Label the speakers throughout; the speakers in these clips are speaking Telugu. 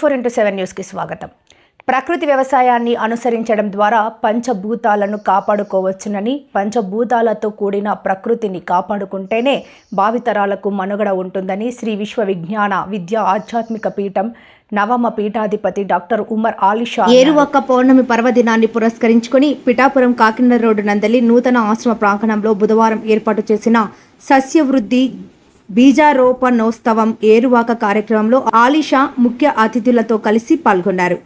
Speaker 1: ఫోర్ ఇంటూ సెవెన్ న్యూస్కి స్వాగతం. ప్రకృతి వ్యవసాయాన్ని అనుసరించడం ద్వారా పంచభూతాలను కాపాడుకోవచ్చునని పంచభూతాలతో కూడిన ప్రకృతిని కాపాడుకుంటేనే భావితరాలకు మనుగడ ఉంటుందని శ్రీ విశ్వ విజ్ఞాన విద్యా ఆధ్యాత్మిక పీఠం నవమ పీఠాధిపతి డాక్టర్ ఉమర్ ఆలిషా
Speaker 2: ఏరువక్క పౌర్ణమి పర్వదినాన్ని పురస్కరించుకుని పిఠాపురం కాకినాడ రోడ్డు నందలి నూతన ఆశ్రమ ప్రాంగణంలో బుధవారం ఏర్పాటు చేసిన సస్యవృద్ధి బీజారోపణోత్సవం ఏరువాక కార్యక్రమంలో ఆలిషా ముఖ్య అతిథులతో కలిసి పాల్గొన్నారు.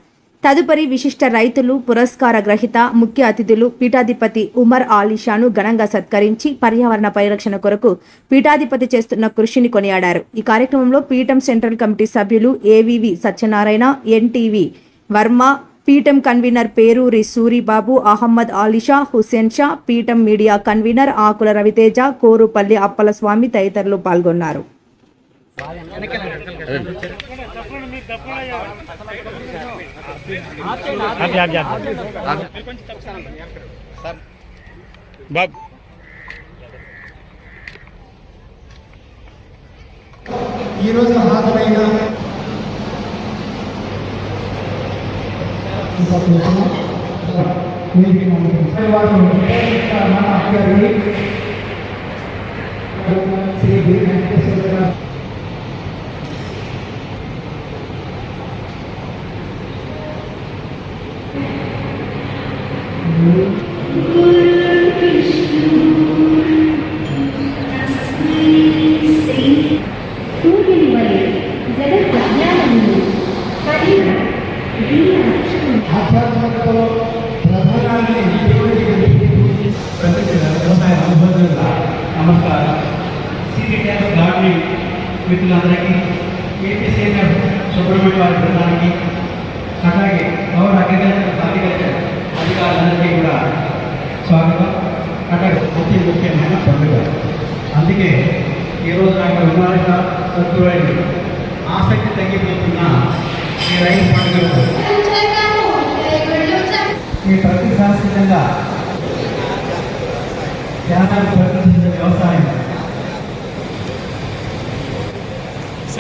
Speaker 2: తదుపరి విశిష్ట రైతులు పురస్కార గ్రహీత ముఖ్య అతిథులు పీఠాధిపతి ఉమర్ ఆలిషాను ఘనంగా సత్కరించి పర్యావరణ పరిరక్షణ కొరకు పీఠాధిపతి చేస్తున్న కృషిని కొనియాడారు. ఈ కార్యక్రమంలో పీఠం సెంట్రల్ కమిటీ సభ్యులు ఏవివి సత్యనారాయణ ఎన్టీవీ వర్మ పీఠం కన్వీనర్ పేరూరి సూరిబాబు అహ్మద్ ఆలిషా హుసేన్ షా పీఠం మీడియా కన్వీనర్ ఆకుల రవితేజ కోరుపల్లి అప్పలస్వామి తదితరులు పాల్గొన్నారు.
Speaker 3: ఈరోజు హాజరైన మన అభ్యర్థి మిత్రులందరికీ ఏపీ సీనియర్ సుబ్రహ్మణ్య వారి బృందానికి అలాగే పవర్ అగ్రికల్చర్ హార్టికల్చర్ అధికారులందరికీ కూడా స్వాగతం. అట్లాగే అతి ముఖ్యమైన పండుగ. అందుకే ఈరోజు నాకు విమాన సత్తువైంది ఆసక్తి తగ్గిపోతున్న ఈ రైతు పండుగకు ఈ ప్రతి శాస్త్రీయంగా ధ్యానాన్ని ప్రకృతి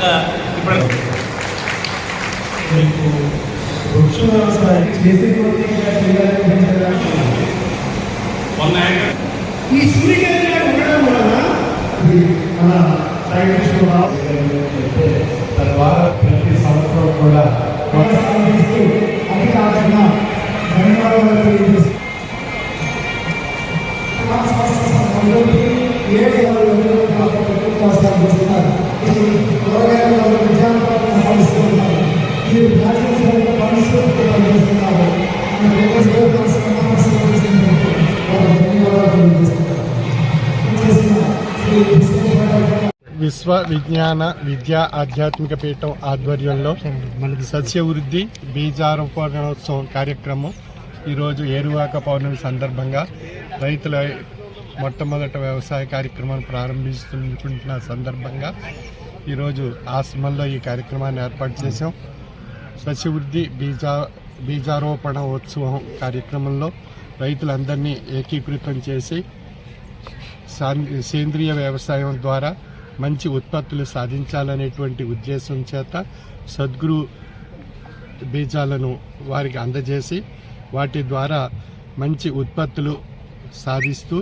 Speaker 4: విధంగా ఇప్పుడు
Speaker 3: మీకు వృక్ష వ్యవసాయం చేతి కొద్దిగా చేయాలనుకుంటున్నారా?
Speaker 4: మొన్న
Speaker 3: ఈ సూర్యకిరణాలు ఉండడం వలన మన సైంటిస్టులు రా- తద్వారా ప్రతి సంవత్సరం కూడా కొనసాగిస్తూ అది కాకుండా ధన్యవాదాలు తెలియజేస్తూ
Speaker 5: విశ్వ విజ్ఞాన విద్యా ఆధ్యాత్మిక పీఠం ఆధ్వర్యంలో సస్యవృద్ధి బీజారోపణోత్సవం కార్యక్రమం ఈరోజు ఏరువాక పౌర్ణమి సందర్భంగా రైతుల మొట్టమొదట వ్యవసాయ కార్యక్రమాన్ని ప్రారంభిస్తున్న సందర్భంగా ఈరోజు ఆశ్రమంలో ఈ కార్యక్రమాన్ని ఏర్పాటు చేశాం. సస్యవృద్ధి బీజా బీజారోపణ ఉత్సవం కార్యక్రమంలో రైతులందరినీ ఏకీకృతం చేసి సేంద్రియ వ్యవసాయం ద్వారా మంచి ఉత్పత్తులు సాధించాలనేటువంటి ఉద్దేశం చేత సద్గురు బీజాలను వారికి అందజేసి వాటి ద్వారా మంచి ఉత్పత్తులు సాధిస్తూ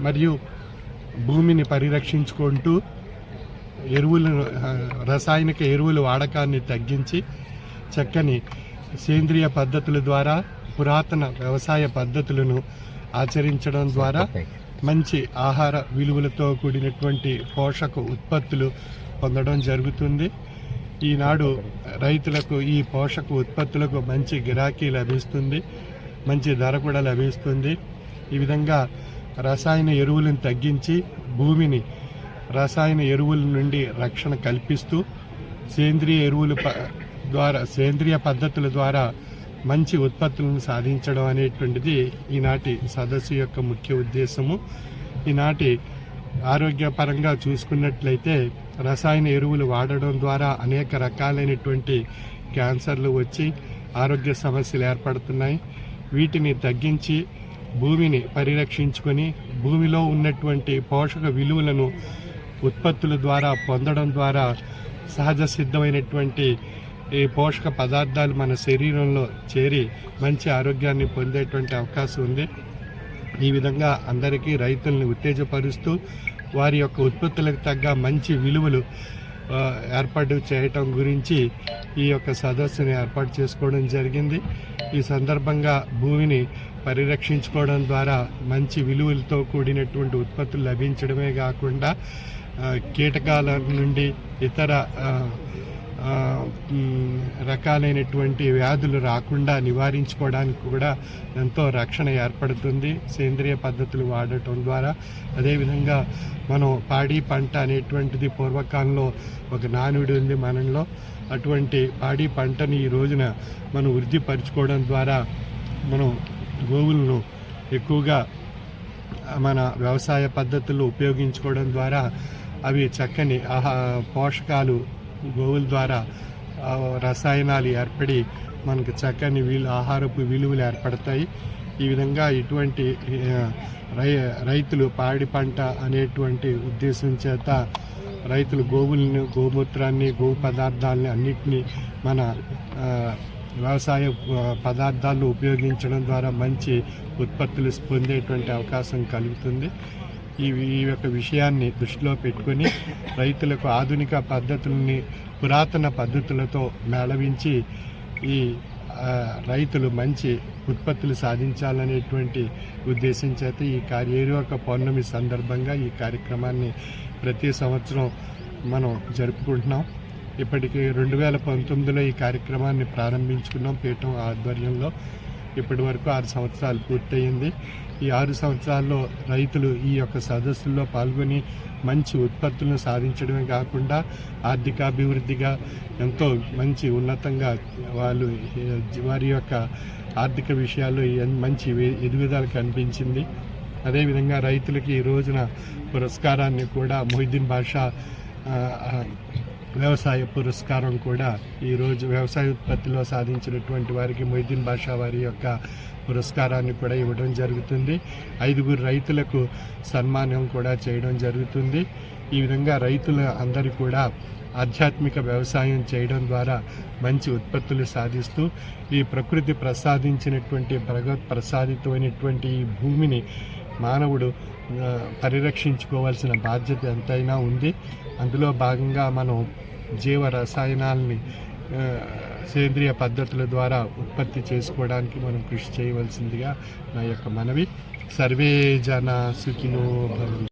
Speaker 5: మరియు భూమిని పరిరక్షించుకుంటూ ఎరువులను రసాయనిక ఎరువుల వాడకాన్ని తగ్గించి చక్కని సేంద్రియ పద్ధతుల ద్వారా పురాతన వ్యవసాయ పద్ధతులను ఆచరించడం ద్వారా మంచి ఆహార విలువలతో కూడినటువంటి పోషక ఉత్పత్తులు పొందడం జరుగుతుంది. ఈనాడు రైతులకు ఈ పోషక ఉత్పత్తులకు మంచి గిరాకీ లభిస్తుంది మంచి ధర కూడా లభిస్తుంది. ఈ విధంగా రసాయన ఎరువులను తగ్గించి భూమిని రసాయన ఎరువుల నుండి రక్షణ కల్పిస్తూ సేంద్రియ ఎరువులు ప- ద్వారా సేంద్రియ పద్ధతుల ద్వారా మంచి ఉత్పత్తులను సాధించడం అనేటువంటిది ఈనాటి సదస్సు యొక్క ముఖ్య ఉద్దేశము. ఈనాటి ఆరోగ్యపరంగా చూసుకున్నట్లయితే రసాయన ఎరువులు వాడడం ద్వారా అనేక రకాలైనటువంటి క్యాన్సర్లు వచ్చి ఆరోగ్య సమస్యలు ఏర్పడుతున్నాయి. వీటిని తగ్గించి భూమిని పరిరక్షించుకొని భూమిలో ఉన్నటువంటి పోషక విలువలను ఉత్పత్తుల ద్వారా పొందడం ద్వారా సహజ సిద్ధమైనటువంటి ఈ పోషక పదార్థాలు మన శరీరంలో చేరి మంచి ఆరోగ్యాన్ని పొందేటువంటి అవకాశం ఉంది. ఈ విధంగా అందరికీ రైతుల్ని ఉత్తేజపరుస్తూ వారి యొక్క ఉత్పత్తులకు తగ్గ మంచి విలువలు ఏర్పాటు చేయటం గురించి ఈ యొక్క సదస్సుని ఏర్పాటు చేసుకోవడం జరిగింది. ఈ సందర్భంగా భూమిని పరిరక్షించుకోవడం ద్వారా మంచి విలువలతో కూడినటువంటి ఉత్పత్తులు లభించడమే కాకుండా కీటకాల నుండి ఇతర రకాలైనటువంటి వ్యాధులు రాకుండా నివారించుకోవడానికి కూడా ఎంతో రక్షణ ఏర్పడుతుంది. సేంద్రియ పద్ధతులు వాడటం ద్వారా. అదేవిధంగా మనం పాడి పంట అనేటువంటిది పూర్వకాలంలో ఒక నానుడి ఉంది మనలో. అటువంటి పాడి పంటని ఈ రోజున మనం వృద్ధిపరచుకోవడం ద్వారా మనం గోవులను ఎక్కువగా మన వ్యవసాయ పద్ధతులు ఉపయోగించుకోవడం ద్వారా అవి చక్కని ఆహా పోషకాలు గోవుల ద్వారా రసాయనాలు ఏర్పడి మనకు చక్కని విలు ఆహారపు విలువలు ఏర్పడతాయి. ఈ విధంగా ఇటువంటి రై రైతులు పాడి పంట అనేటువంటి ఉద్దేశం చేత రైతులు గోవులను గోమూత్రాన్ని గో పదార్థాలని అన్నిటినీ మన వ్యవసాయ పదార్థాలను ఉపయోగించడం ద్వారా మంచి ఉత్పత్తులు పొందేటువంటి అవకాశం కలుగుతుంది. ఈ ఈ యొక్క విషయాన్ని దృష్టిలో పెట్టుకొని రైతులకు ఆధునిక పద్ధతుల్ని పురాతన పద్ధతులతో మేళవించి ఈ రైతులు మంచి ఉత్పత్తులు సాధించాలనేటువంటి ఉద్దేశం చేత ఈ కార్య ఏరువాక పౌర్ణమి సందర్భంగా ఈ కార్యక్రమాన్ని ప్రతి సంవత్సరం మనం జరుపుకుంటున్నాం. ఇప్పటికీ రెండు వేల పంతొమ్మిదిలో ఈ కార్యక్రమాన్ని ప్రారంభించుకున్నాం పీఠం ఆధ్వర్యంలో. ఇప్పటి వరకు ఆరు సంవత్సరాలు పూర్తయింది. ఈ ఆరు సంవత్సరాల్లో రైతులు ఈ యొక్క సదస్సుల్లో పాల్గొని మంచి ఉత్పత్తులను సాధించడమే కాకుండా ఆర్థికాభివృద్ధిగా ఎంతో మంచి ఉన్నతంగా వాళ్ళు వారి యొక్క ఆర్థిక విషయాల్లో మంచి ఎదుగుదల కనిపించింది. అదేవిధంగా రైతులకి ఈ రోజున పురస్కారాన్ని కూడా మొహిద్దీన్ బాషా వ్యవసాయ పురస్కారం కూడా ఈరోజు వ్యవసాయ ఉత్పత్తిలో సాధించినటువంటి వారికి మొహిద్దీన్ బాషా వారి యొక్క పురస్కారాన్ని కూడా ఇవ్వడం జరుగుతుంది. ఐదుగురు రైతులకు సన్మానం కూడా చేయడం జరుగుతుంది. ఈ విధంగా రైతుల అందరూ కూడా ఆధ్యాత్మిక వ్యవసాయం చేయడం ద్వారా మంచి ఉత్పత్తులు సాధిస్తూ ఈ ప్రకృతి ప్రసాదించినటువంటి భగవత్ ప్రసాదితమైనటువంటి ఈ భూమిని మానవుడు పరిరక్షించుకోవాల్సిన బాధ్యత ఎంతైనా ఉంది. అందులో భాగంగా మనం జీవ రసాయనాల్ని సేంద్రియ పద్ధతుల ద్వారా ఉత్పత్తి చేసుకోవడానికి మనం కృషి చేయవలసిందిగా నా యొక్క మనవి. సర్వే జన సుఖినో భవంతు.